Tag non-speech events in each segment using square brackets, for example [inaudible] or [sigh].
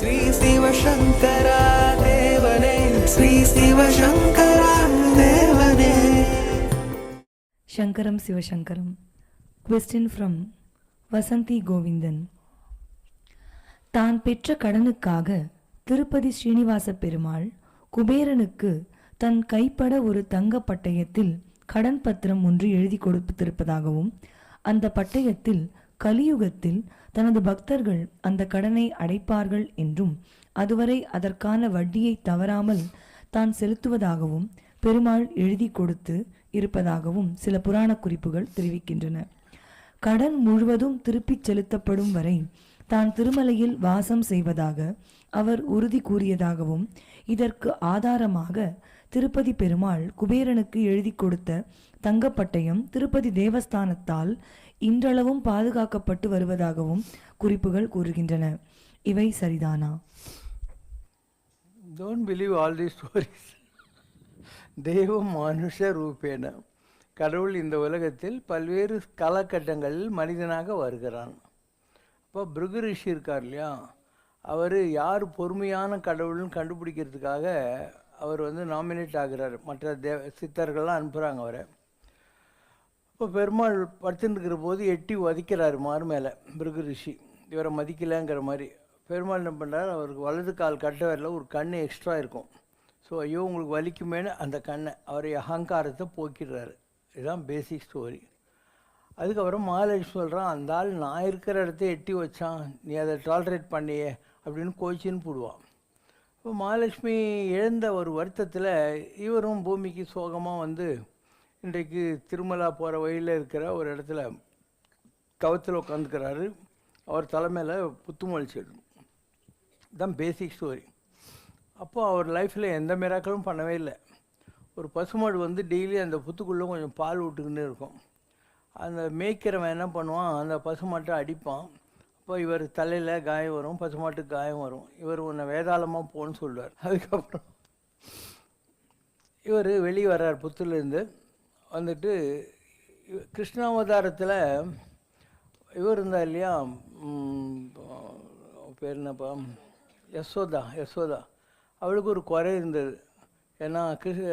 ஸ்ரீ சிவசங்கரா தேவனே. ஸ்ரீ சிவசங்கரா தேவனே. சங்கரம் சிவசங்கரம். Question from Vasanthi Govindan. தான் பெற்ற கடனுக்காக திருப்பதி ஸ்ரீனிவாச பெருமாள் குபேரனுக்கு தன் கைப்பட ஒரு தங்க பட்டயத்தில் கடன் பத்திரம் ஒன்று எழுதி கொடுத்திருப்பதாகவும் அந்த பட்டயத்தில் கலியுகத்தில் தனது பக்தர்கள் அந்த கடனை அடைப்பார்கள் என்றும் அதுவரை அதற்கான வட்டியை தவறாமல் தான் செலுத்துவதாகவும் பெருமாள் எழுதி கொடுத்து இருப்பதாகவும் சில புராண குறிப்புகள் தெரிவிக்கின்றன. கடன் முழுவதும் திருப்பிச் செலுத்தப்படும் வரை தான் திருமலையில் வாசம் செய்வதாக அவர் உறுதி கூறியதாகவும் இதற்கு ஆதாரமாக திருப்பதி பெருமாள் குபேரனுக்கு எழுதி கொடுத்த தங்கப்பட்டயம் திருப்பதி தேவஸ்தானத்தால் இன்றளவும் பாதுகாக்கப்பட்டு வருவதாகவும் குறிப்புகள் கூறுகின்றன. இவை சரிதானா? Don't believe all the stories தெய்வம் மனுஷ ரூபேன. கடவுள் இந்த உலகத்தில் பல்வேறு காலகட்டங்களில் மனிதனாக வருகிறான். இப்போ பிருகு ரிஷி இருக்கார் இல்லையா? அவர் யார் பொறுமையான கடவுள்னு கண்டுபிடிக்கிறதுக்காக அவர் வந்து நாமினேட் ஆகிறார். மற்ற தே சித்தர்கள்லாம் அனுப்புகிறாங்க அவரை. இப்போ பெருமாள் படுத்துட்டு இருக்கிற போது எட்டி உதைக்கிறார் மாறு மேலே பிருகு ரிஷி. இவரை மதிக்கலைங்கிற மாதிரி. பெருமாள் என்ன பண்ணுறாரு அவருக்கு வலது கால் கட்ட வரல ஒரு கண் எக்ஸ்ட்ரா இருக்கும். ஸோ ஐயோ உங்களுக்கு வலிக்குமேனு அந்த கண்ணை அவரை அகங்காரத்தை போக்கிடுறாரு. இதுதான் பேசிக் ஸ்டோரி அதுக்கப்புறம் மகாலட்சுமி சொல்கிறான் அந்த ஆள் நான் இருக்கிற இடத்த எட்டி வச்சான். நீ அதை டாலரேட் பண்ணியே அப்படின்னு கோச்சின்னு போடுவான் இப்போ மகாலட்சுமி இழந்த ஒரு வருத்தத்தில் இவரும் பூமிக்கு சோகமாக வந்து இன்றைக்கு திருமலா போகிற வழியில் இருக்கிற ஒரு இடத்துல கவத்தில் உட்காந்துக்கிறாரு அவர் தலைமையில் புத்துமொழி செடும் இதுதான் பேசிக் ஸ்டோரி அப்போ அவர் லைஃப்பில் எந்த மிராக்களும் பண்ணவே இல்லை. ஒரு பசுமாடு வந்து டெய்லி அந்த புத்துக்குள்ளே கொஞ்சம் பால் விட்டுக்கின்னு இருக்கும். அந்த மேய்க்கிறவன் என்ன பண்ணுவான்? அந்த பசுமாட்டை அடிப்பான். அப்போ இவர் தலையில் காயம் வரும் பசுமாட்டுக்கு காயம் வரும். இவர் உன்னை வேதாளமாக போன்னு சொல்லுவார். அதுக்கப்புறம் இவர் வெளியே வர்றார் புத்துலேருந்து. வந்துட்டு கிருஷ்ணாவதாரத்தில் இவர் இருந்தார் இல்லையா? பேர் என்னப்பா? யசோதா யசோதா. அவளுக்கு ஒரு குறை இருந்தது. ஏன்னா கிருஷ்ண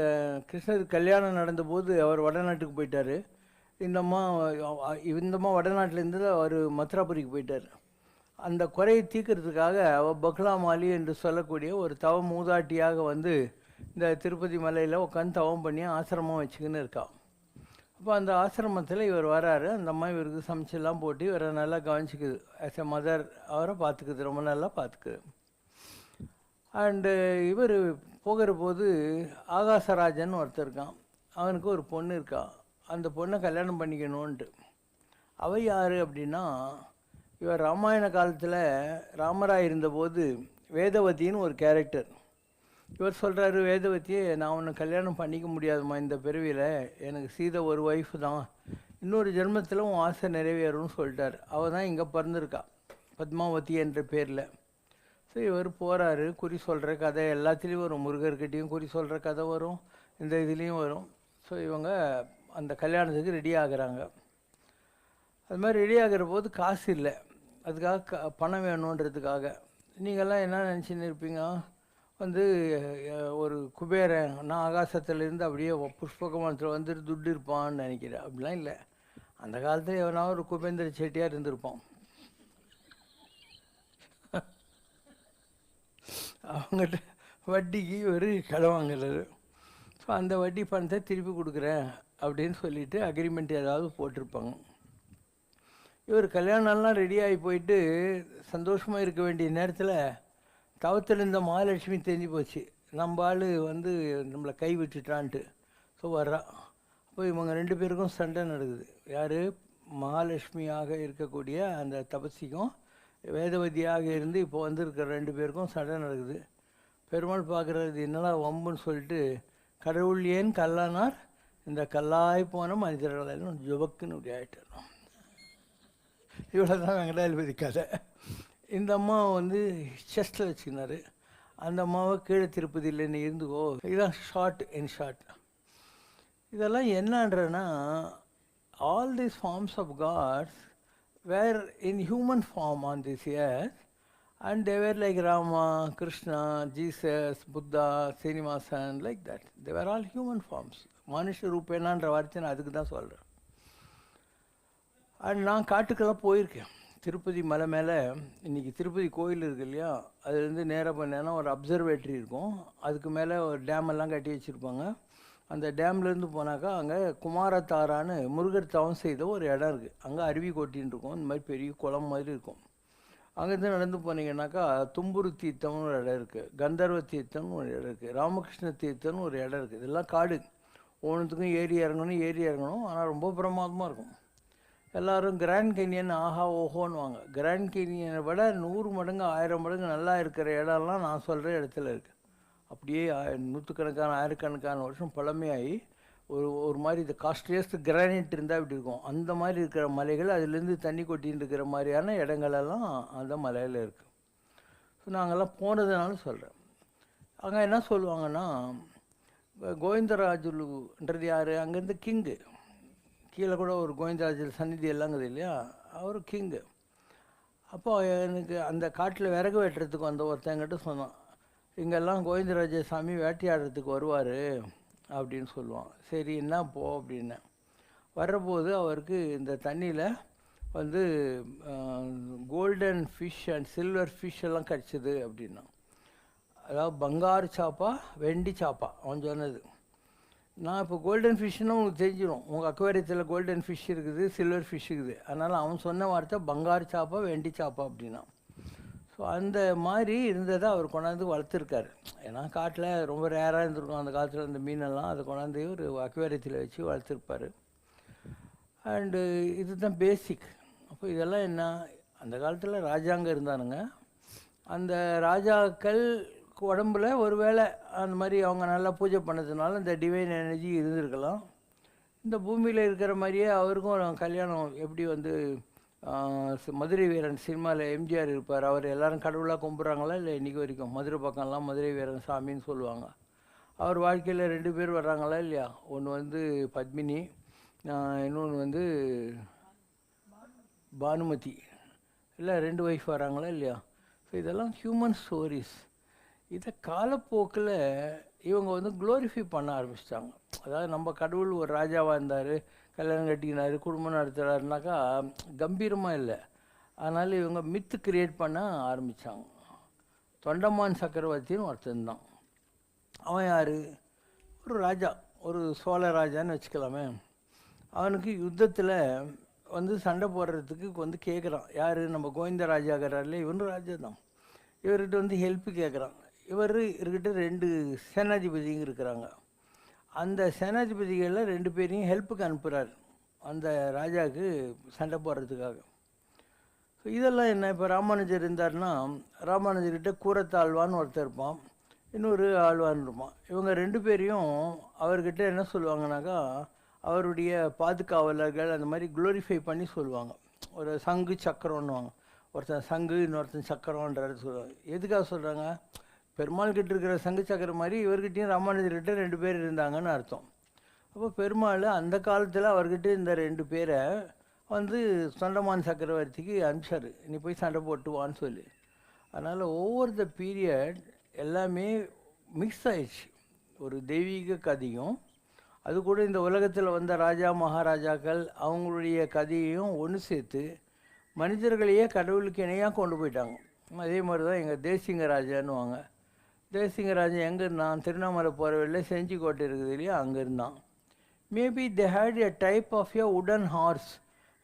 கிருஷ்ணர் கல்யாணம் நடந்தபோது அவர் வடநாட்டுக்கு போயிட்டார். இந்தம்மா அ- இந்தம்மா வடநாட்டிலேருந்து அவர் மத்ராபுரிக்கு போயிட்டார். அந்த குறையை தீர்க்கறதுக்காக அவள் பக்லாமாலி என்று சொல்லக்கூடிய ஒரு தவ மூதாட்டியாக வந்து இந்த திருப்பதி மலையில் உட்காந்து தவம் பண்ணி ஆசிரமம் வச்சுக்கின்னு இருக்காள் இப்போ அந்த ஆசிரமத்தில் இவர் வராரு. அந்த அம்மா இவருக்கு சமைச்செல்லாம் போட்டு இவரை நல்லா கவனிச்சிக்குது. ஆஸ் எ மதர் அவரை பார்த்துக்குது ரொம்ப நல்லா பார்த்துக்குது அண்டு இவர் போகிற போது ஆகாசராஜன் ஒருத்தர் இருக்கான். அவனுக்கு ஒரு பொண்ணு இருக்கா. அந்த பொண்ணை கல்யாணம் பண்ணிக்கணுன்ட்டு அவ யார் அப்படின்னா இவர் ராமாயண காலத்தில் ராமராய் இருந்தபோது வேதவதின்னு ஒரு கேரக்டர் இவர் சொல்கிறாரு வேதவதியை நான் உன்னை கல்யாணம் பண்ணிக்க முடியாதும்மா இந்த பிறவியில். எனக்கு சீதை ஒரு ஒய்ஃப் தான். இன்னொரு ஜென்மத்தில் உன் ஆசை நிறைவேறும்னு சொல்லிட்டார். அவள் தான் இங்கே பிறந்திருக்கா பத்மாவதி என்ற பேரில். ஸோ இவர் போகிறாரு குறி சொல்கிற கதை எல்லாத்துலேயும் வரும். முருகர்கிட்டையும் குறி சொல்கிற கதை வரும். இந்த இதுலேயும் வரும். ஸோ இவங்க அந்த கல்யாணத்துக்கு ரெடி ஆகுறாங்க. அது மாதிரி ரெடி ஆகிற போது காசு இல்லை. அதுக்காக க பணம் வேணுன்றதுக்காக. நீங்கள்லாம் என்ன நினச்சின்னு இருப்பீங்க? வந்து ஒரு குபேரன் நான் ஆகாசத்துலேருந்து அப்படியே புஷ்பகமத்தில் வந்துட்டு துட்டு இருப்பான்னு நினைக்கிறேன். அப்படிலாம் இல்லை. அந்த காலத்தில் எவனா ஒரு குபேந்திர செட்டியாக இருந்திருப்பான். அவங்ககிட்ட வட்டிக்கு ஒரு கடை வாங்குறது ஸோ அந்த வட்டி பணத்தை திருப்பி கொடுக்குறேன் அப்படின்னு சொல்லிட்டு அக்ரிமெண்ட் ஏதாவது போட்டிருப்பாங்க. இவர் கல்யாணம்லாம் ரெடி ஆகி போயிட்டு சந்தோஷமாக இருக்க வேண்டிய நேரத்தில் தவத்தில் இந்த மகாலட்சுமி தெரிஞ்சு போச்சு. நம்ம ஆள் வந்து நம்மளை கை விட்டுட்டான்ட்டு ஸோ வர்றா. அப்போ இவங்க ரெண்டு பேருக்கும் சண்டை நடக்குது. யார்? மகாலட்சுமியாக இருக்கக்கூடிய அந்த தபசிக்கும் வேதவதியாக இருந்து இப்போ வந்திருக்கிற ரெண்டு பேருக்கும் சண்டை நடக்குது. பெருமாள் பார்க்குறது என்னடா வம்புன்னு சொல்லிட்டு கடவுள் ஏன் கல்லானார்? இந்த கல்லாய் போன மனிதர்கள் ஜுபக்குன்னு இப்படி ஆயிட்டார் இவ்வளோ தான் வெங்கடாதிபதி கதை. இந்த அம்மா வந்து செஸ்ட்டில் வச்சுக்கினாரு. அந்த அம்மாவை கீழே திருப்பதியில் நீ இருந்துக்கோ. இதுதான் ஷார்ட் இன் ஷார்ட் இதெல்லாம் என்னன்றனா all these forms of gods were in human form on this earth and they were like Rama Krishna Jesus Buddha Srinivasan like that they were all human forms மனுஷ ரூபேனான்ற வார்த்தை நான் அதுக்கு தான் சொல்கிறேன் and நான் காட்டுக்கெல்லாம் போயிருக்கேன். திருப்பதி மலை மேலே இன்றைக்கி திருப்பதி கோயில் இருக்கு இல்லையா? அதுலேருந்து நேராக பண்ணேன்னா ஒரு அப்சர்வேட்ரி இருக்கும். அதுக்கு மேலே ஒரு டேமெல்லாம் கட்டி வச்சுருப்பாங்க. அந்த டேம்லேருந்து போனாக்கா அங்கே குமாரத்தாரான்னு முருகர் தவம் செய்த ஒரு இடம் இருக்குது அங்கே அருவி கொட்டின்னு இருக்கும். இந்த மாதிரி பெரிய குளம் மாதிரி இருக்கும். அங்கேருந்து நடந்து போனீங்கன்னாக்கா தும்புரு தீர்த்தம்னு ஒரு இடம் இருக்குது கந்தர்வ தீர்த்தம்னு ஒரு இடம் இருக்குது ராமகிருஷ்ண தீர்த்தம்னு ஒரு இடம் இருக்குது இதெல்லாம் காடு. ஒவ்வொன்றுத்துக்கும் ஏறி இறங்கணும் ஏறி இறங்கணும். ஆனால் ரொம்ப பிரமாதமாக இருக்கும். எல்லோரும் கிராண்ட் கேனியன் ஆஹா ஓஹோன்னுவாங்க. கிராண்ட் கேனியனை விட நூறு மடங்கு ஆயிரம் மடங்கு நல்லா இருக்கிற இடம்லாம் நான் சொல்கிற இடத்துல இருக்குது அப்படியே நூற்றுக்கணக்கான ஆயிரக்கணக்கான வருஷம் பழமையாகி ஒரு ஒரு மாதிரி இந்த காஸ்ட்லியஸ்ட் கிரானைட் இருந்தால் இப்படி இருக்கும். அந்த மாதிரி இருக்கிற மலைகள் அதுலேருந்து தண்ணி கொட்டின்னு இருக்கிற மாதிரியான இடங்களெல்லாம் அந்த மலையில் இருக்குது ஸோ நாங்கள்லாம் போனதுனால சொல்கிறேன் அங்கே என்ன சொல்லுவாங்கன்னா கோவிந்தராஜுலுன்றது யார்? அங்கேருந்து கிங்கு கீழே கூட ஒரு கோவிந்தராஜர் சந்நிதி எல்லாங்கிறது இல்லையா? அவர் கிங்கு அப்போ எனக்கு அந்த காட்டில் விறகு வெட்டுறதுக்கு வந்த ஒருத்தங்கிட்ட சொன்னான் இங்கெல்லாம் கோவிந்தராஜ சாமி வேட்டையாடுறதுக்கு வருவார் அப்படின்னு சொல்லுவான். சரி என்ன போ அப்படின்னேன் வர்றபோது அவருக்கு இந்த தண்ணியில் வந்து golden fish and silver fish எல்லாம் கிடச்சிது அப்படின்னா அதாவது பங்காரு சாப்பா வெண்டி சாப்பா அவன் சொன்னது. நான் இப்போ கோல்டன் ஃபிஷ்னால் உங்களுக்கு தெரிஞ்சிடும் உங்கள் அக்வேரியத்தில் கோல்டன் ஃபிஷ் இருக்குது சில்வர் ஃபிஷ் இருக்குது. அதனால் அவன் சொன்ன வார்த்தை பங்காரு சாப்பா வெண்டி சாப்பா அப்படின்னா. ஸோ அந்த மாதிரி இருந்ததை அவர் கொண்டாந்து வளர்த்துருக்காரு. ஏன்னா காட்டில் ரொம்ப ரேராக இருந்திருக்கும் அந்த காலத்தில் அந்த மீனெல்லாம். அதை கொண்டாந்து ஒரு அக்வேரியத்தில் வச்சு வளர்த்துருப்பாரு. அண்டு இதுதான் பேசிக் அப்போ இதெல்லாம் என்ன? அந்த காலத்தில் ராஜாங்க இருந்தானுங்க. அந்த ராஜாக்கள் உடம்புல ஒருவேளை அந்த மாதிரி அவங்க நல்லா பூஜை பண்ணதுனால இந்த டிவைன் எனர்ஜி இருந்திருக்கலாம். இந்த பூமியில் இருக்கிற மாதிரியே அவருக்கும் கல்யாணம் எப்படி வந்து மதுரை வீரன் சினிமாவில் எம்ஜிஆர் இருப்பார். அவர் எல்லாரும் கடவுளாக கும்பிட்றாங்களா இல்லை இன்றைக்கி வரைக்கும்? மதுரை பக்கம்லாம் மதுரை வீரன் சாமின்னு சொல்லுவாங்க. அவர் வாழ்க்கையில் ரெண்டு பேர் வர்றாங்களா இல்லையா? ஒன்று வந்து பத்மினி இன்னொன்று வந்து பானுமதி. இல்லை ரெண்டு ஒய்ஃப் வராங்களா இல்லையா? ஸோ இதெல்லாம் ஹியூமன் ஸ்டோரிஸ் இதை காலப்போக்கில் இவங்க வந்து குளோரிஃபை பண்ண ஆரம்பிச்சிட்டாங்க. அதாவது நம்ம கடவுள் ஒரு ராஜாவாக இருந்தார் கல்யாணம் கட்டிக்கினாரு குடும்பம் நடத்துகிறாருனாக்கா கம்பீரமாக இல்லை. அதனால் இவங்க மித்து கிரியேட் பண்ண ஆரம்பித்தாங்க தொண்டமான் சக்கரவர்த்தின்னு ஒருத்தன் தான் அவன் யார்? ஒரு ராஜா ஒரு சோழ ராஜான்னு வச்சுக்கலாமே. அவனுக்கு யுத்தத்தில் வந்து சண்டை போடுறதுக்கு வந்து கேட்குறான் யார்? நம்ம கோவிந்த ராஜாங்கிறார்ல இவனும் ராஜா தான் இவர்கிட்ட வந்து ஹெல்ப் கேட்குறான் இவர் இவர்கிட்ட ரெண்டு சேனாதிபதிங்க இருக்கிறாங்க. அந்த சேனாதிபதிகளில் ரெண்டு பேரையும் ஹெல்ப்புக்கு அனுப்புகிறார் அந்த ராஜாவுக்கு சண்டை போடுறதுக்காக. ஸோ இதெல்லாம் என்ன? இப்போ ராமானுஜர் இருந்தார்னா ராமானுஜர்கிட்ட கூரத்தாழ்வான்னு ஒருத்தர் இருப்பான். இன்னொரு ஆழ்வான் இருப்பான். இவங்க ரெண்டு பேரையும் அவர்கிட்ட என்ன சொல்லுவாங்கனாக்கா அவருடைய பாதுகாவலர்கள் அந்த மாதிரி குளோரிஃபை பண்ணி சொல்லுவாங்க. ஒரு சங்கு சக்கரம்னுவாங்க ஒருத்தன் சங்கு இன்னொருத்தன் சக்கரம்ன்றது சொல்லுவாங்க. எதுக்காக சொல்கிறாங்க பெருமாள் கிட்ட இருக்கிற சங்கு சக்கரம் மாதிரி இவர்கிட்டையும் ராமானுஜர்கிட்ட ரெண்டு பேர் இருந்தாங்கன்னு அர்த்தம். அப்போ பெருமாள் அந்த காலத்தில் அவர்கிட்ட இந்த ரெண்டு பேரை வந்து தொண்டமான் சக்கரவர்த்திக்கு அனுப்பிச்சார். நீ போய் சண்டை போட்டுவான்னு சொல்லி. அதனால் ஒவ்வொரு த பீரியட் எல்லாமே மிக்ஸ் ஆயிடுச்சு. ஒரு தெய்வீக கதையும் அது கூட இந்த உலகத்தில் வந்த ராஜா மகாராஜாக்கள் அவங்களுடைய கதையையும் ஒன்று சேர்த்து மனிதர்களையே கடவுளுக்கு இணையாக கொண்டு போயிட்டாங்க. அதே மாதிரி தான் எங்கள் தேசிங்க ராஜான்னுவாங்க. வாங்க ராஜா எங்கே இருந்தான் திருவண்ணாமலை போகிற வழியில் செஞ்சிக்கோட்டை இருக்குது இல்லையா? அங்கே இருந்தான் maybe they had a type of a wooden horse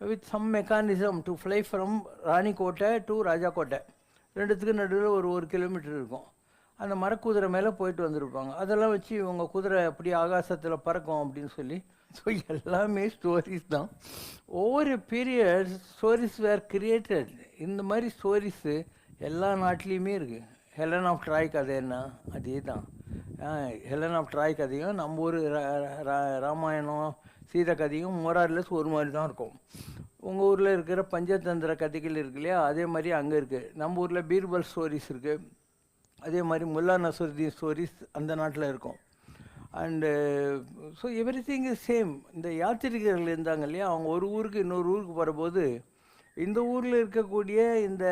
with some mechanism to fly from Ranikottai to ராஜாக்கோட்டை. ரெண்டுத்துக்கு நடுவில் ஒரு ஒரு கிலோமீட்டர் இருக்கும். அந்த மரக்குதிரை மேலே போயிட்டு வந்திருப்பாங்க. அதெல்லாம் வச்சு இவங்க குதிரை அப்படி ஆகாசத்தில் பறக்கும் அப்படின்னு சொல்லி. ஸோ எல்லாமே ஸ்டோரிஸ் தான். ஒவ்வொரு பீரியட் ஸ்டோரிஸ் வேர் கிரியேட்டட் இந்த மாதிரி ஸ்டோரிஸு எல்லா நாட்டிலையுமே இருக்குது ஹெலன் ஆஃப் ட்ராய் கதை என்ன அதே தான் ஹெலன் ஆஃப் ட்ராய் கதையும் நம்ம ஊர் ரா- ரா- ராமாயணம் சீத கதையும் மோரார்லெஸ் ஒரு மாதிரி தான் இருக்கும். உங்கள் ஊரில் இருக்கிற பஞ்சதந்திர கதைகள் இருக்கு இல்லையா? அதே மாதிரி அங்கே இருக்குது நம்ம ஊரில் பீர்பல் ஸ்டோரிஸ் இருக்குது அதே மாதிரி முல்லா நசருதீன் ஸ்டோரிஸ் அந்த நாட்டில் இருக்கும். And so every thing is same இந்த யாத்திரிகர்கள் இருந்தாங்க இல்லையா? அவங்க ஒரு ஊருக்கு இன்னொரு ஊருக்கு போகிறபோது இந்த ஊரில் இருக்கக்கூடிய இந்த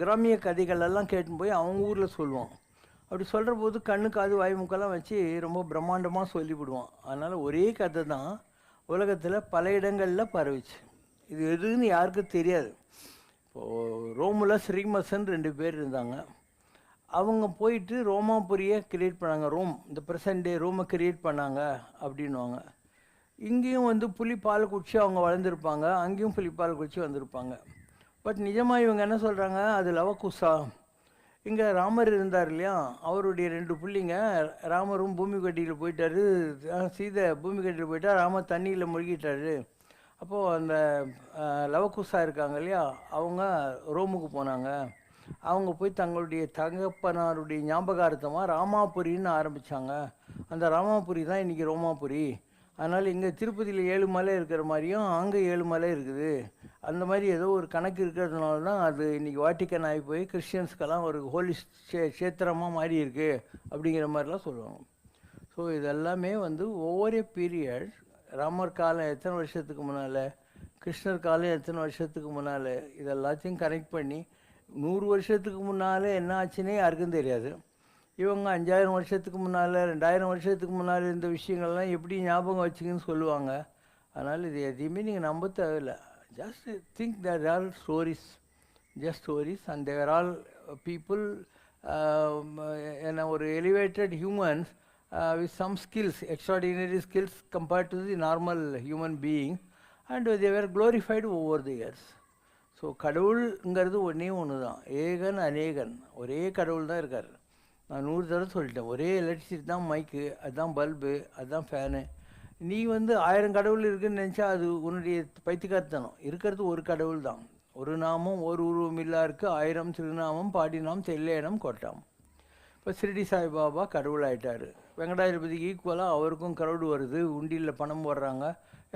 கிராமிய கதைகள் எல்லாம் கேட்டு போய் அவங்க ஊரில் சொல்லுவான். அப்படி சொல்கிற போது கண்ணு காது வாய்முக்கெல்லாம் வச்சு ரொம்ப பிரம்மாண்டமாக சொல்லிவிடுவான். அதனால் ஒரே கதை தான் உலகத்தில் பல இடங்களில் பரவிச்சு. இது எதுன்னு யாருக்கும் தெரியாது. இப்போது ரோமில் ஸ்ரீமசன் ரெண்டு பேர் இருந்தாங்க. அவங்க போயிட்டு ரோமாபுரியை கிரியேட் பண்ணாங்க. ரோம் இந்த ப்ரெசன்ட் டே ரோமை கிரியேட் பண்ணாங்க அப்படின்வாங்க இங்கேயும் வந்து புலி பால் குடிச்சு அவங்க வளர்ந்துருப்பாங்க அங்கேயும் புலி பால் குடிச்சு வந்திருப்பாங்க. பட் நிஜமாக இவங்க என்ன சொல்கிறாங்க அது லவக்குசா இங்கே ராமர் இருந்தார் இல்லையா? அவருடைய ரெண்டு பிள்ளைங்க ராமரும் பூமி கட்டியில் போயிட்டாரு. சீதை பூமி கட்டியில் போயிட்டா ராமர் தண்ணியில் முழுகிட்டாரு. அப்போது அந்த லவக்குசா இருக்காங்க இல்லையா? அவங்க ரோமுக்கு போனாங்க. அவங்க போய் தங்களுடைய தகப்பனாருடைய ஞாபகார்த்தமாக ராமாபுரின்னு ஆரம்பித்தாங்க அந்த ராமாபுரி தான் இன்றைக்கி ரோமாபுரி. அதனால் இங்கே திருப்பதியில் ஏழு மலை இருக்கிற மாதிரியும் அங்கே ஏழு மலை இருக்குது. அந்த மாதிரி ஏதோ ஒரு கணக்கு இருக்கிறதுனால தான் அது இன்றைக்கி வாட்டிக்கன் ஆகி போய் கிறிஸ்டியன்ஸ்க்கெல்லாம் ஒரு ஹோலி சே சேத்திரமாக மாறி இருக்கு அப்படிங்கிற மாதிரிலாம் சொல்லுவாங்க. ஸோ இதெல்லாமே வந்து ஒவ்வொரு பீரியட் ராமர் காலம் எத்தனை வருஷத்துக்கு முன்னால் கிருஷ்ணர் காலம் எத்தனை வருஷத்துக்கு முன்னால் இதெல்லாத்தையும் கனெக்ட் பண்ணி நூறு வருஷத்துக்கு முன்னால் என்ன ஆச்சுன்னே யாருக்கும் தெரியாது. இவங்க அஞ்சாயிரம் வருஷத்துக்கு முன்னால் ரெண்டாயிரம் வருஷத்துக்கு முன்னால் இந்த விஷயங்கள்லாம் எப்படி ஞாபகம் வச்சுங்கன்னு சொல்லுவாங்க. அதனால் இது எதையுமே நீங்கள் நம்ப தேவையில்லை. Just think they're all stories just stories and they're all people என்ன ஒரு elevated humans with some skills extraordinary skills compared to the normal human being and they were glorified over the years so கடவுள்ங்கிறது ஒன்றே ஒன்று தான் ஏகன் அநேகன். ஒரே கடவுள் தான் இருக்கார். நான் நூறு தடவை சொல்லிட்டேன். ஒரே எலக்ட்ரிசிட்டி தான் மைக்கு அதுதான் பல்பு அதுதான் ஃபேனு நீ வந்து ஆயிரம் கடவுள் இருக்குன்னு நினச்சா அது உன்னுடைய பைத்தியக்காரத்தனம். இருக்கிறது ஒரு கடவுள் தான். ஒரு நாமம் ஒரு உருவம் இருக்கு ஆயிரம் திருநாமம் பாடினாம் தெல்லேனம் கொட்டாம். இப்போ ஸ்ரீடி சாய்பாபா கடவுள் ஆயிட்டார். வெங்கடாஜலபதிக்கு ஈக்குவலாக அவருக்கும் கடவுள் வருது. உண்டியில் பணம் போடுறாங்க.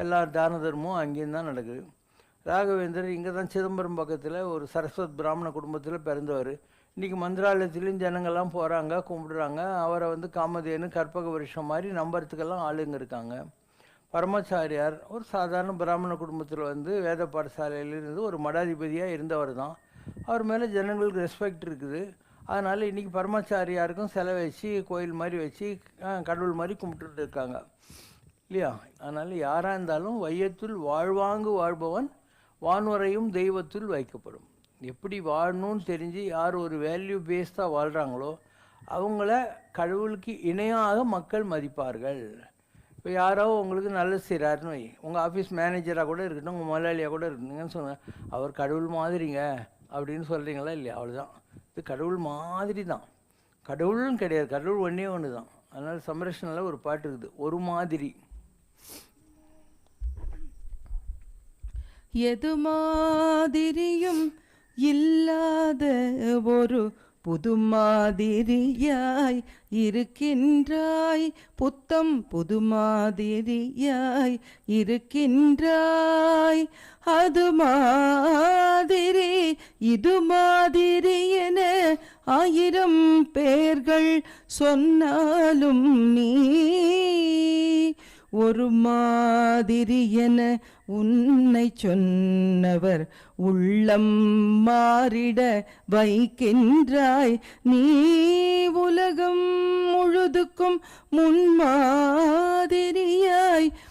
எல்லா தான தர்மமும் அங்கேயும் தான் நடக்குது. ராகவேந்தர் இங்கே தான் சிதம்பரம் பக்கத்தில் ஒரு சரஸ்வத் பிராமண குடும்பத்தில் பிறந்தவர். இன்றைக்கி மந்திராலயத்துலேயும் ஜனங்கள்லாம் போகிறாங்க கும்பிடுறாங்க. அவரை வந்து காமதேனு கற்பக வருஷம் மாதிரி நம்புறதுக்கெல்லாம் ஆளுங்க இருக்காங்க. பரமாச்சாரியார் ஒரு சாதாரண பிராமண குடும்பத்தில் வந்து வேத பாடசாலையிலிருந்து ஒரு மடாதிபதியாக இருந்தவர் தான். அவர் மேலே ஜனங்களுக்கு ரெஸ்பெக்ட் இருக்குது. அதனால் இன்றைக்கி பரமாச்சாரியாருக்கும் செலவு வச்சு கோயில் மாதிரி வச்சு கடவுள் மாதிரி கும்பிட்டுட்டு இருக்காங்க. இல்லையா? அதனால் யாராக இருந்தாலும் வையத்துள் வாழ்வாங்கு வாழ்பவன் வான்வரையும் தெய்வத்துள் வைக்கப்படும். எப்படி வாழணும்னு தெரிஞ்சு யார் ஒரு வேல்யூ பேஸ்டாக வாழ்கிறாங்களோ அவங்கள கடவுளுக்கு இணையாக மக்கள் மதிப்பார்கள். இப்போ யாரோ உங்களுக்கு நல்லது செய்கிறாருன்னு வை. உங்கள் ஆஃபீஸ் மேனேஜராக கூட இருக்கட்டும் உங்கள் முதலாளியாக கூட இருக்கணுங்கன்னு சொன்னேன் அவர் கடவுள் மாதிரிங்க அப்படின்னு சொல்கிறீங்களா இல்லையா? அவ்வளோதான் இது கடவுள் மாதிரி தான் கடவுள்னு கிடையாது. கடவுள் ஒன்றே ஒன்று தான் அதனால் சம்ரஷனில் ஒரு பாட்டு இருக்குது. ஒரு மாதிரி எது மாதிரியும் இல்லாத ஒரு புது மாதிரியாய் இருக்கின்றாய். புத்தம் புது மாதிரியாய் இருக்கின்றாய். அது மாதிரி இது மாதிரி என ஆயிரம் பேர்கள் சொன்னாலும் நீ ஒரு மாதிரி என உன்னை சொன்னவர் உள்ளம் மாறிட வைக்கின்றாய். நீ உலகம் முழுதுக்கும் முன்மாதிரியாய்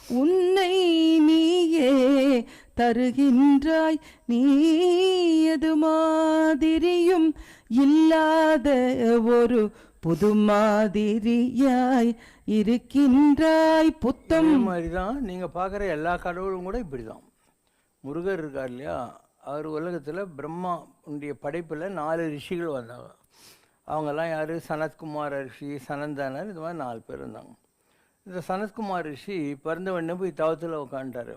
உன்னை நீயே தருகின்றாய். நீ எது மாதிரியும் இல்லாத ஒரு புது மாதிரியாய் இருக்கின்றாய் புத்தம். மாதிரி தான் நீங்கள் பார்க்குற எல்லா கடவுளும் கூட இப்படி தான் முருகர் இருக்கார் இல்லையா? அவர் உலகத்தில் பிரம்மா உடைய படைப்பில் நாலு ரிஷிகள் வந்தாங்க. அவங்கெல்லாம் யார்? சனத்குமார் ரிஷி சனந்தானர் இது மாதிரி நாலு பேர் இருந்தாங்க. இந்த சனத்குமார் ரிஷி பிறந்த உடனே போய் தவத்தில் உட்காந்துட்டாரு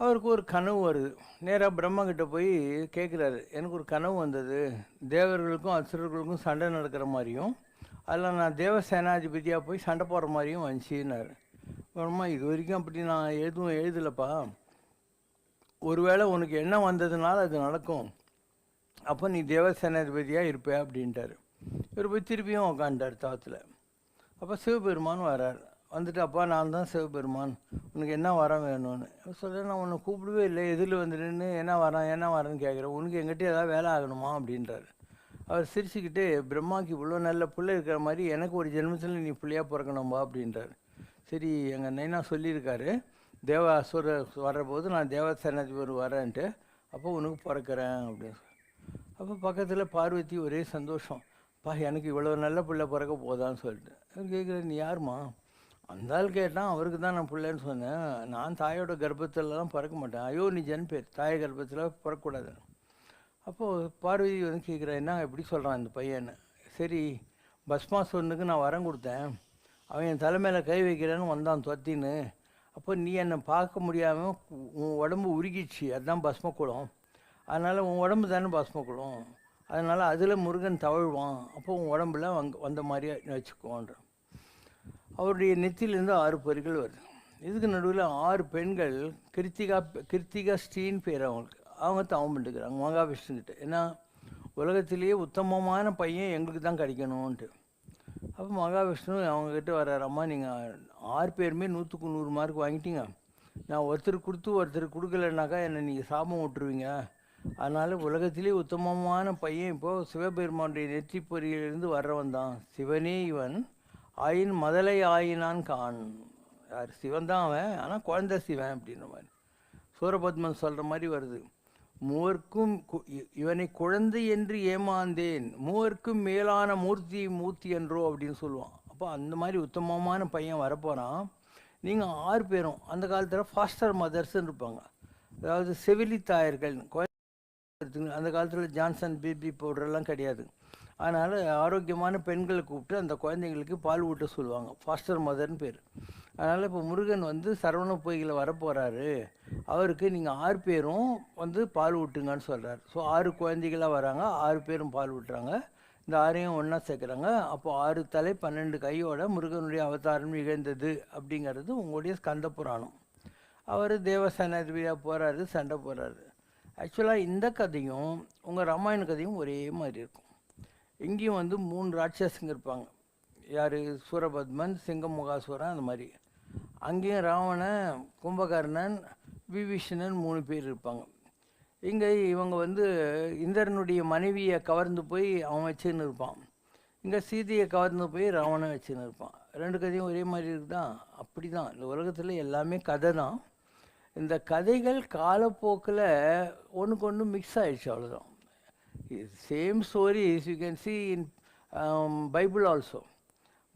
அவருக்கு ஒரு கனவு வருது. நேராக பிரம்மா கிட்ட போய் கேட்குறாரு எனக்கு ஒரு கனவு வந்தது. தேவர்களுக்கும் அசுரர்களுக்கும் சண்டை நடக்கிற மாதிரியும் அதில் நான் தேவ சேனாதிபதியாக போய் சண்டை போடுற மாதிரியும் வந்துச்சுன்னார். அப்புறமா இது வரைக்கும் அப்படி நான் எதுவும் எழுதலப்பா. ஒருவேளை உனக்கு என்ன வந்ததுனால அது நடக்கும். அப்போ நீ தேவ சேனாதிபதியாக இருப்ப அப்படின்ட்டாரு. இவர் போய் திருப்பியும் உக்காண்டார் தாத்தில். அப்போ சிவபெருமான் வரார். வந்துட்டு அப்பா நான் தான் சிவபெருமான். உனக்கு என்ன வரம் வேணும்னு. சொல்ல நான் உன்னை கூப்பிடவே இல்லை. எதிரில் வந்து நின்று என்ன வரம் என்ன வரேன்னு கேட்குறேன் உனக்கு எங்கிட்ட ஏதாவது வேலை ஆகணுமா? அப்படின்றாரு. அவர் சிரிச்சுக்கிட்டு பிரம்மாக்கு இவ்வளோ நல்ல பிள்ளை இருக்கிற மாதிரி எனக்கு ஒரு ஜென்மத்தில் நீ பிள்ளையாக பிறக்கணும்பா அப்படின்றார். சரி எங்கள் நைனா சொல்லியிருக்காரு தேவ அசுர வர்றபோது நான் தேவசேனாதிபதி வரேன்ட்டு அப்போ உனக்கு பிறக்கிறேன் அப்படின்னு அப்போ பக்கத்தில் பார்வதி ஒரே சந்தோஷம் பா எனக்கு இவ்வளோ நல்ல பிள்ளை பிறக்க போதான்னு சொல்லிட்டு. அவர் நீ யாரும்மா? அந்த ஆள் கேட்டான் அவருக்கு தான் நான் பிள்ளைன்னு சொன்னேன். நான் தாயோட கர்ப்பத்திலலாம் பிறக்க மாட்டேன். ஐயோ நீ ஜன் பேர் தாய கர்ப்பத்தில் பிறக்கக்கூடாது அப்போது பார்வதி வந்து கேட்குறா என்ன எப்படி சொல்கிறான் இந்த பையன் சரி பஸ்மாசுரனுக்கு நான் வரம் கொடுத்தேன். அவன் என் தலைமையில் கை வைக்கிறேன்னு வந்தான் தொத்தின்னு. அப்போ நீ என்னை பார்க்க முடியாமல் உன் உடம்பு உருகிச்சு அதுதான் பஸ்மக்குளம் அதனால் உன் உடம்பு தானே பஸ்மக்குளம் அதனால் அதில் முருகன் தவழ்வான். அப்போ உன் உடம்புல வங்க வந்த மாதிரியே வச்சுக்கோன்ற. அவருடைய நெத்திலேருந்து ஆறு பொறிகள் வருது. இதுக்கு நடுவில் ஆறு பெண்கள் கிருத்திகா கிருத்திகா ஸ்ரீன்னு பேர் அவங்களுக்கு. அவங்க தவம் பண்ணிட்டுக்கிறாங்க மகாவிஷ்ணுக்கிட்ட ஏன்னா உலகத்திலேயே உத்தமமான பையன் எங்களுக்கு தான் கிடைக்கணும்ன்ட்டு. அப்போ மகாவிஷ்ணு அவங்கக்கிட்ட வர்றாரு அம்மா நீங்கள் ஆறு பேருமே நூற்றுக்கு நூறு மார்க் வாங்கிட்டீங்க. நான் ஒருத்தர் கொடுத்து ஒருத்தர் கொடுக்கலனாக்கா என்னை நீங்கள் சாபம் விட்டுருவீங்க அதனால் உலகத்திலே உத்தமமான பையன் இப்போது சிவபெருமானுடைய நெற்றி பொறியிலிருந்து வர்றவன் தான். சிவனே இவன். ஆயின் மதலை ஆயினான் கான். யார்? சிவன் தான் அவன். ஆனால் குழந்தை சிவன் அப்படின்ற மாதிரி. சூரபத்மன் சொல்கிற மாதிரி வருது. மூவர்க்கும் கு- இ- இவனை குழந்தை என்று ஏமாந்தேன். மூவர்க்கும் மேலான மூர்த்தி மூர்த்தி என்றோ அப்படின்னு சொல்லுவான். அப்போ அந்த மாதிரி உத்தமமான பையன் வரப்போகிறான் நீங்கள் ஆறு பேரும் அந்த காலத்தில் ஃபாஸ்டர் மதர்ஸ்ன்னு இருப்பாங்க. அதாவது செவிலி தாயர்கள் குழந்தை அந்த காலத்தில் ஜான்சன் பிபி பவுடர்லாம் கிடையாது. அதனால் ஆரோக்கியமான பெண்களை கூப்பிட்டு அந்த குழந்தைங்களுக்கு பால் ஊட்ட சொல்லுவாங்க. ஃபாஸ்டர் மதர்னு பேர். அதனால் இப்போ முருகன் வந்து சரவண பொய்களை வரப்போகிறாரு அவருக்கு நீங்கள் ஆறு பேரும் வந்து பால் ஊட்டுங்கன்னு சொல்கிறார் ஸோ ஆறு குழந்தைகளாக வராங்க. ஆறு பேரும் பால் ஊட்டுறாங்க. இந்த ஆறையும் ஒன்றா சேர்க்குறாங்க. அப்போ ஆறு தலை பன்னெண்டு கையோட முருகனுடைய அவதாரம் நிகழ்ந்தது அப்படிங்கிறது உங்களுடைய ஸ்கந்த புராணம். அவர் தேவசேனாதிபதியாக போகிறாரு சண்டை போகிறாரு ஆக்சுவலாக இந்த கதையும் உங்கள் ராமாயண கதையும் ஒரே மாதிரி இருக்கும். இங்கேயும் வந்து மூணு ராட்சஸுங்க இருப்பாங்க. யார்? சூரபத்மன் சிங்கமுகாசுரன் அந்த மாதிரி. அங்கேயும் ராவணன் கும்பகர்ணன் விபீஷணன் மூணு பேர் இருப்பாங்க. இங்கே இவங்க வந்து இந்திரனுடைய மனைவியை கவர்ந்து போய் அவன் வச்சுன்னு இருப்பான். இங்கே சீதையை கவர்ந்து போய் ராவணன் வச்சுன்னு இருப்பான். ரெண்டு கதையும் ஒரே மாதிரி இருக்குதான் அப்படி தான் இந்த உலகத்தில் எல்லாமே கதை தான். இந்த கதைகள் காலப்போக்கில் ஒன்றுக்கு ஒன்று மிக்ஸ் ஆயிடுச்சு அவ்வளோதான் same story is you can see in Bible also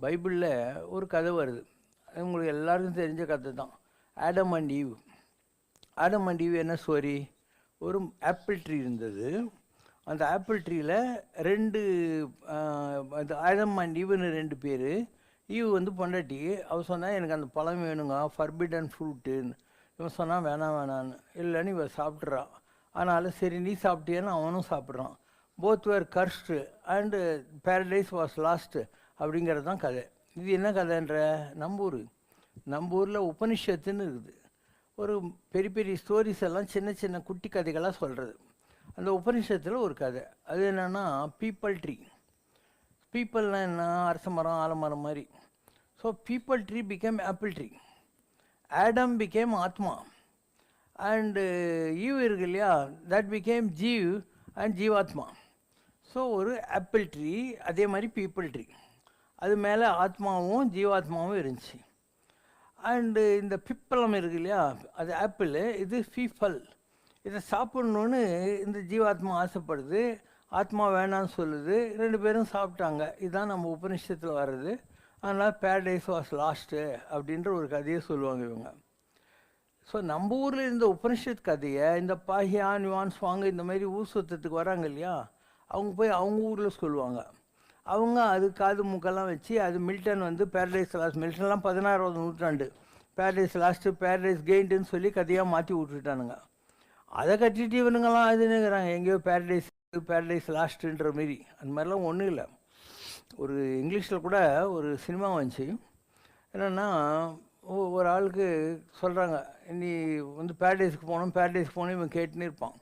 பைபிளில் ஒரு கதை வருது. அது உங்களுக்கு எல்லாருக்கும் தெரிஞ்ச கதை தான். Adam and Eve. Adam and Eve என்ன ஸ்டோரி ஒரு ஆப்பிள் ட்ரீ இருந்தது. அந்த ஆப்பிள் ட்ரீயில் ரெண்டு அந்த ஆடம் அண்ட் ஈவ்னு ரெண்டு பேர். ஈவ் வந்து பொண்டாட்டி. அவள் சொன்னால் எனக்கு அந்த பழம் வேணுங்க. ஃபர்பிடன் ஃப்ரூட்டுன்னு இவன் சொன்னால் வேணாம் வேணான்னு இல்லைன்னு இவன் சாப்பிட்றான் அதனால் சரி நீ சாப்பிட்டியான்னு அவனும் சாப்பிட்றான். Both were cursed and paradise was lost அப்படிங்கிறது தான் கதை. இது என்ன கதைன்ற? நம்பூர். நம்பூரில் உபனிஷத்துன்னு இருக்குது. ஒரு பெரிய பெரிய ஸ்டோரிஸ் எல்லாம் சின்ன சின்ன குட்டி கதைகளாக சொல்கிறது அந்த உபனிஷத்தில் ஒரு கதை. அது என்னென்னா பீப்பிள் ட்ரீ பீப்பிள்னா என்ன? அரச மரம் ஆலமரம் மாதிரி. So peepal tree became apple tree Adam became atma. And Eve இருக்கு இல்லையா? That became jeev and jeevatma so ஒரு ஆப்பிள் ட்ரீ அதே மாதிரி பீப்பிள் ட்ரீ அது மேலே ஆத்மாவும் ஜீவாத்மாவும் இருந்துச்சு. அண்டு இந்த பிப்பளம் இருக்கு இல்லையா அது ஆப்பிள் இது ஃபீஃபல் இதை சாப்பிட்ணுன்னு இந்த ஜீவாத்மா ஆசைப்படுது. ஆத்மா வேணான்னு சொல்லுது. ரெண்டு பேரும் சாப்பிட்டாங்க. இதுதான் நம்ம உபனிஷத்தில் வர்றது. அதனால் பேரடைஸ் வாஸ் லாஸ்ட்டு அப்படின்ற ஒரு கதையை சொல்லுவாங்க இவங்க. ஸோ நம்ம ஊரில் இருந்த உபனிஷத் கதையை இந்த பாஹியான் யுவான் ஸ்வாங்க இந்த மாதிரி ஊர் சுத்தத்துக்கு வராங்க இல்லையா அவங்க போய் அவங்க ஊரில் சொல்லுவாங்க. அவங்க அது காது மூக்கெல்லாம் வச்சு அது மில்டன் வந்து பேரடைஸ் லாஸ்ட் மில்டன்லாம் பதினாறாவது நூற்றாண்டு. பேரடைஸ் லாஸ்ட்டு பேரடைஸ் கெயின்ட்டுன்னு சொல்லி கதையாக மாற்றி விட்டுட்டானுங்க. அதை கட்டிட்டு இவனுங்கெல்லாம் அதுன்னுங்கிறாங்க எங்கேயோ பேரடைஸ் பேரடைஸ் லாஸ்ட்டுன்ற மாரி. அந்த மாதிரிலாம் ஒன்றும் இல்லை. ஒரு இங்கிலீஷில் கூட ஒரு சினிமா வந்துச்சு. என்னென்னா ஒரு ஆளுக்கு சொல்கிறாங்க நீ வந்து பேரடைஸுக்கு போகணும் பேரடைஸ்க்கு போகணும் இவன் கேட்டுன்னு இருப்பான்.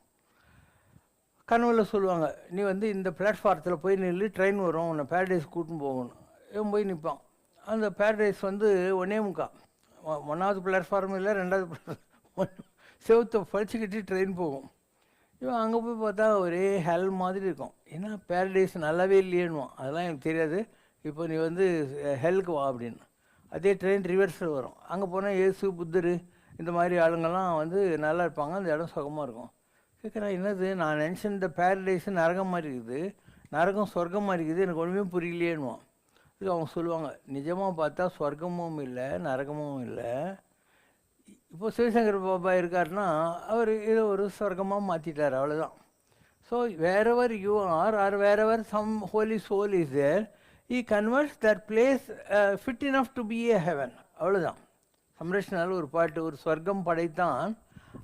கனவுல சொல்லுவாங்க நீ வந்து இந்த பிளாட்ஃபாரத்தில் போய் நில்லு ட்ரெயின் வரும் உன்னை பேரடைஸ் கூட்டின்னு போகணும். இவன் போய் நிற்பான் அந்த பேரடைஸ் வந்து ஒன்னே முக்கா. ஒன்றாவது பிளாட்ஃபார்ம் இல்லை ரெண்டாவது [laughs] செவத்தை படிச்சுக்கிட்டு ட்ரெயின் போகும். இவன் அங்கே போய் பார்த்தா ஒரே ஹெல் மாதிரி இருக்கும். ஏன்னா பேரடைஸ் நல்லாவே இல்லையேன்னுவான். அதெல்லாம் எனக்கு தெரியாது. இப்போ நீ வந்து ஹெல்க்கு வா அப்படின்னு. அதே ட்ரெயின் ரிவர்ஸில் வரும். அங்கே போனால் இயேசு புத்தர் இந்த மாதிரி ஆளுங்கள்லாம் வந்து நல்லா இருப்பாங்க. அந்த இடம் சுகமாக இருக்கும். கேட்குறேன் என்னது? நான் நினச்சேன் இந்த பேரடைஸ் நரகம் மாதிரி இருக்குது. நரகம் சொர்க்கம் மாதிரி இருக்குது. எனக்கு ஒன்றுமே புரியலையேன்னுவான் இது அவங்க சொல்லுவாங்க நிஜமாக பார்த்தா சொர்க்கமும் இல்லை நரகமும் இல்லை. இப்போ சிவசங்கர் பாபா இருக்காருன்னா அவர் இதை ஒரு சொர்க்கமாக மாற்றிட்டார் அவ்வளோதான் so wherever you are are wherever some holy soul is there he converts that place fit enough to be a heaven அவ்வளோதான் சம்ரஷ்னால் ஒரு பாட்டு ஒரு சொர்க்கம் படைத்தான்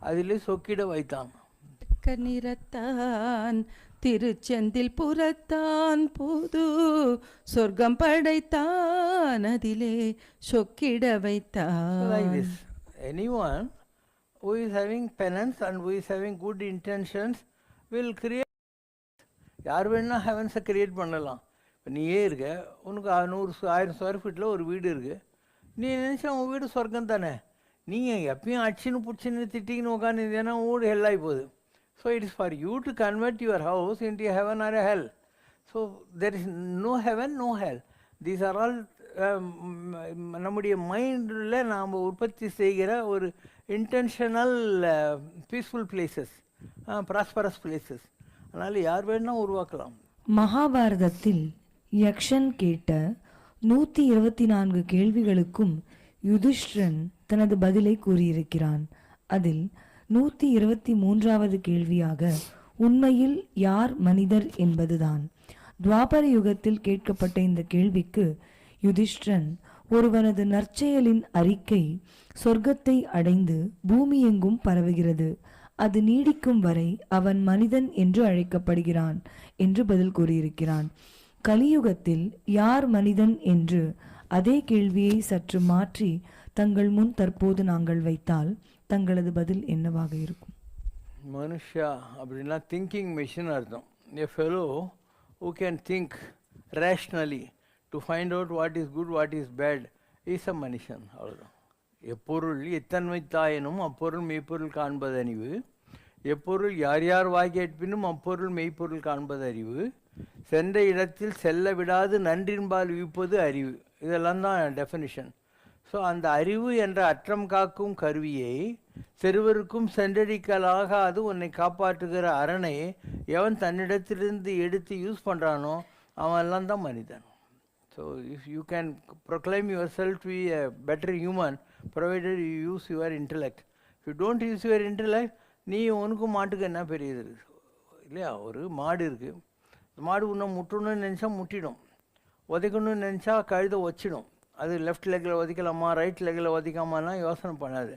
அதிலே சொக்கிட வைத்தான். நிறத்தான் திருச்செந்தில் புறத்தான் புது சொர்க்கம் படைத்தான் அதிலே சொக்கிட வைத்தான். This, anyone who is having penance and who is having good intentions will create. யார் வேணா ஹெவன்ஸை கிரியேட் பண்ணலாம். இப்போ நீயே இருக்க உனக்கு நூறு ஆயிரம் ஸ்கொயர் ஃபீட்டில் ஒரு வீடு இருக்குது நீ நினச்சா உன் வீடு சொர்க்கம் தானே நீங்கள் எப்பயும் அடிச்சுன்னு பிடிச்சின்னு திட்டிங்கன்னு உட்காந்துருந்தேன்னா உன் வீடு hell so it is for you to convert your house into heaven or hell so there is no heaven no hell these are all நம்முடைய மைண்டில் நாம் உற்பத்தி செய்கிற ஒரு intentional peaceful places prosperous places அதனால் யார் வேணால் உருவாக்கலாம். மகாபாரதத்தில் யக்ஷன் கேட்ட நூற்றி இருபத்தி நான்கு கேள்விகளுக்கும் யுதிஷ்டிரன் தனது பதிலை கூறியிருக்கிறான். அதில் நூற்றி இருபத்தி மூன்றாவது கேள்வியாக உண்மையில் யார் மனிதர் என்பதுதான்? துவாபர யுகத்தில் கேட்கப்பட்ட இந்த கேள்விக்கு யுதிஷ்டிரன் ஒருவனது நற்செயலின் அறிக்கை சொர்க்கத்தை அடைந்து பூமி எங்கும் பரவுகிறது. அது நீடிக்கும் வரை அவன் மனிதன் என்று அழைக்கப்படுகிறான் என்று பதில் கூறியிருக்கிறான். கலியுகத்தில் யார் மனிதன் என்று அதே கேள்வியை சற்று மாற்றி தங்கள் முன் தற்போது நாங்கள் வைத்தால் தங்களது பதில் என்னவாக இருக்கும்? மனுஷா அப்படின்னா திங்கிங் மிஷின் அர்த்தம். A fellow who can think rationally to find out what is good what is bad is a மனுஷன் அவ்வளோதான் எப்பொருள் எத்தன்மை தாயினும் அப்பொருள் மெய்ப்பொருள் காண்பது அறிவு எப்பொருள் யார் யார் வாய் கேட்பினும் அப்பொருள் மெய்ப்பொருள் காண்பது அறிவு சென்ற இடத்தில் செல்ல விடாது நன்றின்பால் விப்பது அறிவு. இதெல்லாம் தான் டெஃபினிஷன் ஸோ அந்த அறிவு என்ற அற்றம் காக்கும் கருவியை செருவருக்கும் சென்றடிக்கலாகாது உன்னை காப்பாற்றுகிற அரணை எவன் தன்னிடத்திலிருந்து எடுத்து யூஸ் பண்ணுறானோ அவன்லாம் தான் மனிதன். So if you can proclaim yourself to a better human provided you use your intellect you don't use your intellect நீ உனக்கும் மாட்டுக்கு என்ன பெரியது? இது இல்லையா? ஒரு மாடு இருக்குது மாடு உன்னை முட்டணும்னு நினச்சா முட்டிடும். உதைக்கணும்னு நினச்சா கழுத வச்சிடும் அது லெஃப்ட் லெக்கில் ஒதிக்கலாமா ரைட் லெக்கில் உதைக்காமாலாம் யோசனை பண்ணாது.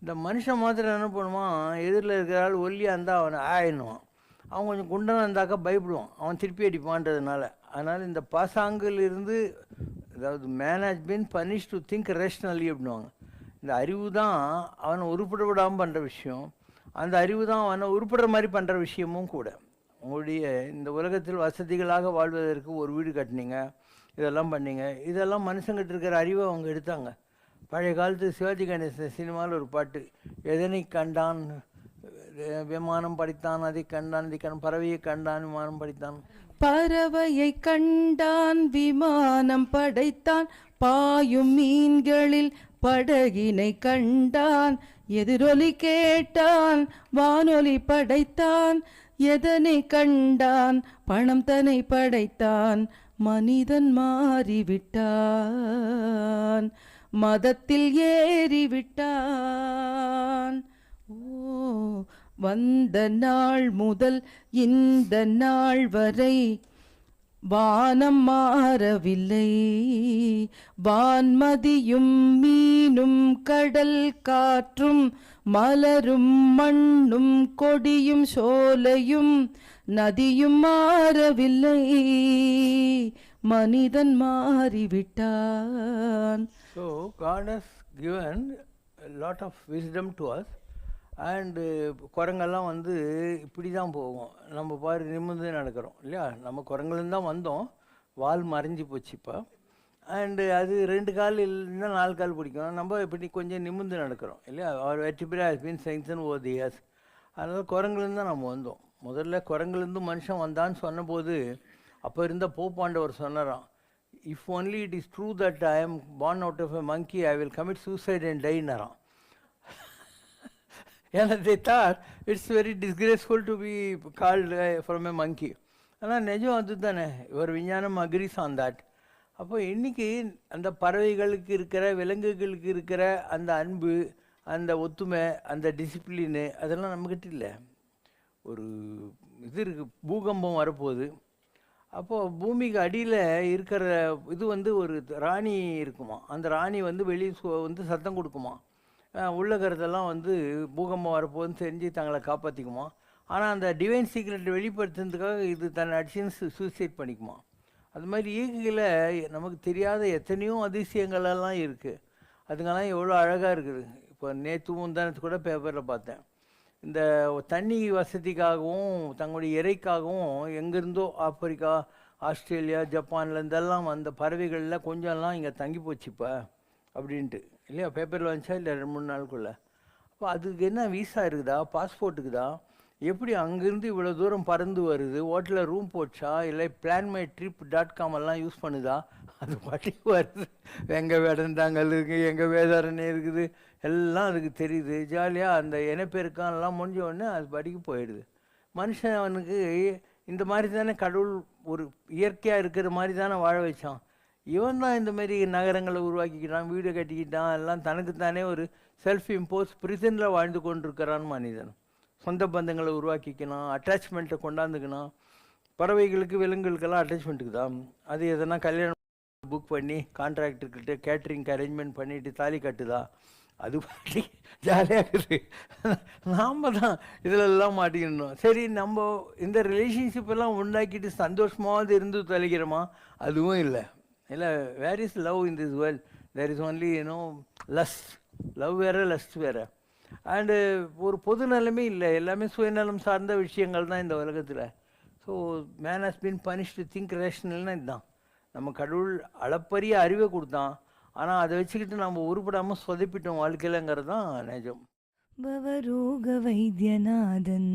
இந்த மனுஷன் மாத்திரம் என்ன பண்ணுவான்? எதிரில் இருக்கிற ஆள் ஒல்லியாக இருந்தால் அவனை ஆயிடுவான். அவன் கொஞ்சம் குண்டனாக இருந்தாக்கா பயப்படுவான். அவன் திருப்பி அடிப்பான்றதுனால. அதனால் இந்த பசாங்கிலிருந்து அதாவது man has been punish to think rationally அப்படின்வாங்க இந்த அறிவு தான் அவனை உருப்பட விடாமல் பண்ணுற விஷயம். அந்த அறிவு தான் அவனை உருப்படுற மாதிரி பண்ணுற விஷயமும் கூட. உங்களுடைய இந்த உலகத்தில் வசதிகளாக வாழ்வதற்கு ஒரு வீடு கட்டினீங்க. இதெல்லாம் பண்ணிங்க. இதெல்லாம் மனுஷங்கிட்ட இருக்கிற அறிவை அவங்க எடுத்தாங்க. பழைய காலத்து சிவாஜி கணேசன் சினிமாவில் ஒரு பாட்டு எதனை கண்டான்? விமானம் படித்தான் அதை கண்டான் இதை கண் பறவையை கண்டான் விமானம் படித்தான். பறவையை கண்டான் விமானம் படைத்தான் பாயும் மீன்களில் படகினை கண்டான் எதிரொலி கேட்டான் வானொலி படைத்தான் எதனை கண்டான்? பணம் தனை படைத்தான் மனிதன் மாறிவிட்டான் மதத்தில் ஏறிவிட்டான். ஓ வந்த நாள் முதல் இந்த நாள் வரை வானம் மாறவில்லை. வான்மதியும் மீனும் கடல் காற்றும் மலரும் மண்ணும் கொடியும் சோலையும் நதியும் மாறவில்லை. மனிதன் மாறிவிட்டான். So God has given lot of wisdom to us and குரங்கெல்லாம் வந்து இப்படி தான் போகும். நம்ம பாரு நிமிர்ந்து நடக்கிறோம் இல்லையா? நம்ம குரங்குலேருந்து தான் வந்தோம். வால் மறைஞ்சி போச்சு இப்போ. அண்டு அது ரெண்டு கால் இல்லைன்னா நாலு கால் பிடிக்கும். நம்ம இப்படி கொஞ்சம் நிமிர்ந்து நடக்கிறோம் இல்லையா? அவர் vertebra has been strengthen over the years அதனால் குரங்குலேருந்து தான் நம்ம வந்தோம். முதல்ல குரங்குலேருந்து மனுஷன் வந்தான்னு சொன்னபோது அப்போ இருந்த போப்பாண்டவர் சொன்னாராம் if only it is true that I am born out of a monkey I will commit suicide and டைனரா ஏன்னா they thought it's very disgraceful to be called from a monkey ஆனால் நிஜம் அது தானே ஒரு விஞ்ஞானம் அக்ரிஸ் ஆன் தட் அப்போ இன்னைக்கு அந்த பறவைகளுக்கு இருக்கிற விலங்குகளுக்கு இருக்கிற அந்த அன்பு அந்த ஒத்துமை அந்த டிசிப்ளினு அதெல்லாம் நம்மக்கிட்ட இல்லை. ஒரு இது இருக்குது பூகம்பம் வரப்போகுது. அப்போது பூமிக்கு அடியில் இருக்கிற இது வந்து ஒரு ராணி இருக்குமா? அந்த ராணி வந்து வெளியே வந்து சத்தம் கொடுக்குமா? அஹ் உள்ள இருக்கிறதெல்லாம் வந்து பூகம்பம் வரப்போகுதுன்னு தெரிஞ்சு தங்களை காப்பாற்றிக்குமா ஆனால் அந்த டிவைன் சீக்ரெட் வெளிப்படுத்துறதுக்காக இது தன்னை அடிச்சுன்னு சூசைட் பண்ணிக்குமா? அது மாதிரி ஈகையில் நமக்கு தெரியாத எத்தனையோ அதிசயங்களெல்லாம் இருக்குது அதுங்கெல்லாம் எவ்வளோ அழகாக இருக்குது. இப்போ நேற்று முந்தானத்து கூட பேப்பரில் பார்த்தேன். இந்த தண்ணி வசதிக்காகவும் தங்களுடைய இறைக்காகவும் எங்கேருந்தோ ஆப்பிரிக்கா ஆஸ்திரேலியா ஜப்பானில் இருந்தெல்லாம் வந்த பறவைகளில் கொஞ்சம்லாம் இங்கே தங்கி போச்சு இப்போ. அப்படின்ட்டு. இல்லையா? பேப்பரில் வந்துச்சா? இல்லை ரெண்டு மூணு நாளுக்குள்ள. அப்போ அதுக்கு என்ன வீசா இருக்குதா? பாஸ்போர்ட்டுக்குதா எப்படி அங்கேருந்து இவ்வளோ தூரம் பறந்து வருது? ஹோட்டலில் ரூம் போச்சா? இல்லை plan my trip dot com எல்லாம் யூஸ் பண்ணுதா? அது பாட்டி வருது. எங்கள் வேடந்தாங்கல் இருக்குது எங்கள் வேதாரணை இருக்குது. எல்லாம் அதுக்கு தெரியுது. ஜாலியாக அந்த இனப்பெருக்கம்லாம் முடிஞ்ச உடனே அது பாட்டுக்கு போயிடுது. மனுஷன் அவனுக்கு இந்த மாதிரி தானே கடவுள் ஒரு இயற்கையாக இருக்கிற மாதிரி தானே வாழ வச்சான். இவன் தான் இந்த மாதிரி நகரங்களை உருவாக்கிக்கிட்டான் வீடு கட்டிக்கிட்டான் எல்லாம் தனக்குத்தானே ஒரு செல்ஃப் இம்போஸ் பிரிசனில் வாழ்ந்து கொண்டிருக்கிறான் மனிதன். சொந்த பந்தங்களை உருவாக்கிக்கணும் அட்டாச்மெண்ட்டை கொண்டாந்துக்கணும் பறவைகளுக்கு விலங்குகளுக்கெல்லாம் அட்டாச்மெண்ட்டுக்கு தான் அது எதனா கல்யாணம் புக் பண்ணி கான்ட்ராக்டர்கிட்ட கேட்ரிங்க்கு அரேஞ்ச்மெண்ட் பண்ணிட்டு தாலி கட்டுதா? அது பாட்டி ஜாலியாக இருக்குது. நாம் தான் இதிலெல்லாம் மாட்டிக்கணும் சரி நம்ம இந்த ரிலேஷன்ஷிப்பெல்லாம் உண்டாக்கிட்டு சந்தோஷமாவது இருந்து தொலைக்கிறோமா அதுவும் இல்லை. இல்லை where is love in this world there is only you know lust love வேறு லஸ்ட் வேறு. அண்டு ஒரு பொது நலமே இல்லை. எல்லாமே சுயநலம் சார்ந்த விஷயங்கள் தான் இந்த உலகத்தில். So man has been punish to think ரேஷனல்னா இதுதான் நம்ம கடவுள் அளப்பரிய அறிவை கொடுத்தான். ஆனால் அதை வச்சுக்கிட்டு நம்ம உருப்படாமல் சொதப்பிட்டோம் வாழ்க்கையிலங்கிறது தான் நிஜம். பவரோக வைத்தியநாதன்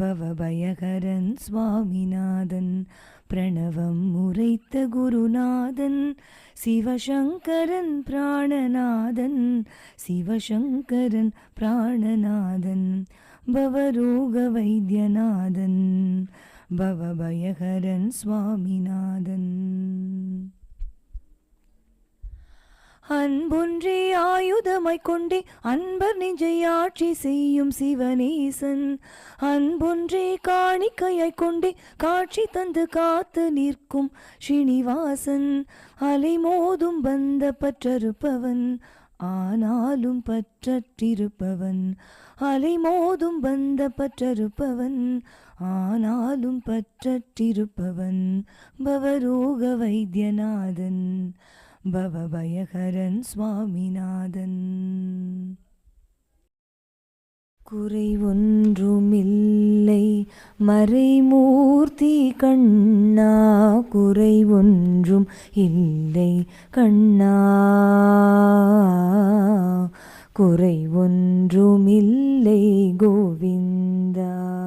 பவபயகரன் சுவாமிநாதன் பிரணவம் உரைத்த குருநாதன் சிவசங்கரன் பிராணநாதன் சிவசங்கரன் பிராணநாதன் பவரோக வைத்தியநாதன் பவபயகரன் சுவாமிநாதன். அன்பொன்றே ஆயுதமாய் கொண்டே அன்பர் நெஞ்சை ஆட்சி செய்யும் சிவனேசன் அன்பொன்றே காணிக்கையாய் கொண்டே காட்சி தந்து காத்து நிற்கும் ஸ்ரீனிவாசன். அலைமோதும் பந்த பற்றறுப்பவன் ஆனாலும் பற்றற்றிருப்பவன். அலைமோதும் பந்த பற்றறுப்பவன் ஆனாலும் பற்றற்றிருப்பவன். பவரோக வைத்தியநாதன். பவபயகரன் சுவாமிநாதன். குறை ஒன்றுமில்லை மறைமூர்த்தி கண்ணா. குறை ஒன்றும் இல்லை கண்ணா. குறை ஒன்றுமில்லை கோவிந்தா.